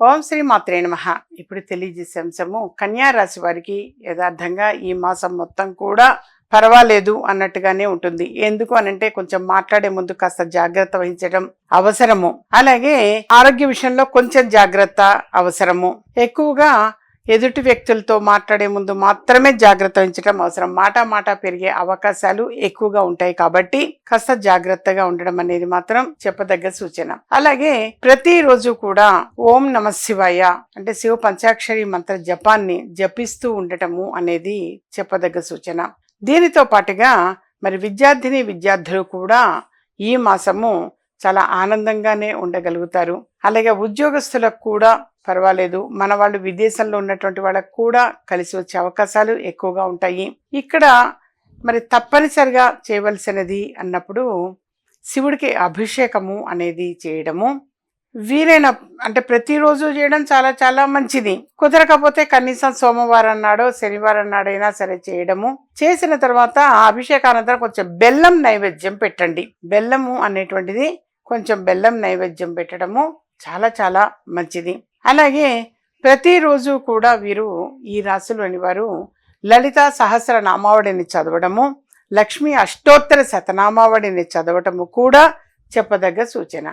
ఓం శ్రీ మాత్రే నమ. ఇప్పుడు తెలియజేసే అంశము కన్యా రాశి వారికి యథార్థంగా ఈ మాసం మొత్తం కూడా పర్వాలేదు అన్నట్టుగానే ఉంటుంది. ఎందుకు అనంటే కొంచెం మాట్లాడే ముందు కాస్త జాగ్రత్త వహించడం అవసరము. అలాగే ఆరోగ్య విషయంలో కొంచెం జాగ్రత్త అవసరము. ఎక్కువగా ఎదుటి వ్యక్తులతో మాట్లాడే ముందు మాత్రమే జాగ్రత్త వహించడం అవసరం. మాట మాట పెరిగే అవకాశాలు ఎక్కువగా ఉంటాయి కాబట్టి కాస్త జాగ్రత్తగా ఉండడం అనేది మాత్రం చెప్పదగ్గ సూచన. అలాగే ప్రతిరోజు కూడా ఓం నమ శివాయ అంటే శివ పంచాక్షరి మంత్ర జపాన్ని జపిస్తూ ఉండటము అనేది చెప్పదగ్గ సూచన. దీనితో పాటుగా మరి విద్యార్థిని విద్యార్థులు కూడా ఈ మాసము చాలా ఆనందంగానే ఉండగలుగుతారు. అలాగే ఉద్యోగస్తులకు కూడా పర్వాలేదు. మన వాళ్ళు విదేశంలో ఉన్నటువంటి వాళ్ళకు కూడా కలిసి వచ్చే అవకాశాలు ఎక్కువగా ఉంటాయి. ఇక్కడ మరి తప్పనిసరిగా చేయవలసినది అన్నప్పుడు శివుడికి అభిషేకము అనేది చేయడము. వీలైన అంటే ప్రతిరోజు చేయడం చాలా చాలా మంచిది. కుదరకపోతే కనీసం సోమవారం నాడో శనివారం నాడైనా సరే చేయడము. చేసిన తర్వాత ఆ అభిషేకానంతరం కొంచెం బెల్లం నైవేద్యం పెట్టండి. బెల్లము అనేటువంటిది కొంచెం బెల్లం నైవేద్యం పెట్టడము చాలా చాలా మంచిది. అలాగే ప్రతిరోజు కూడా వీరు ఈ రాశిలోని వారు లలిత సహస్ర నామావళిని చదవడము లక్ష్మీ అష్టోత్తర శతనామావళిని చదవటము కూడా చెప్పదగ్గ సూచన.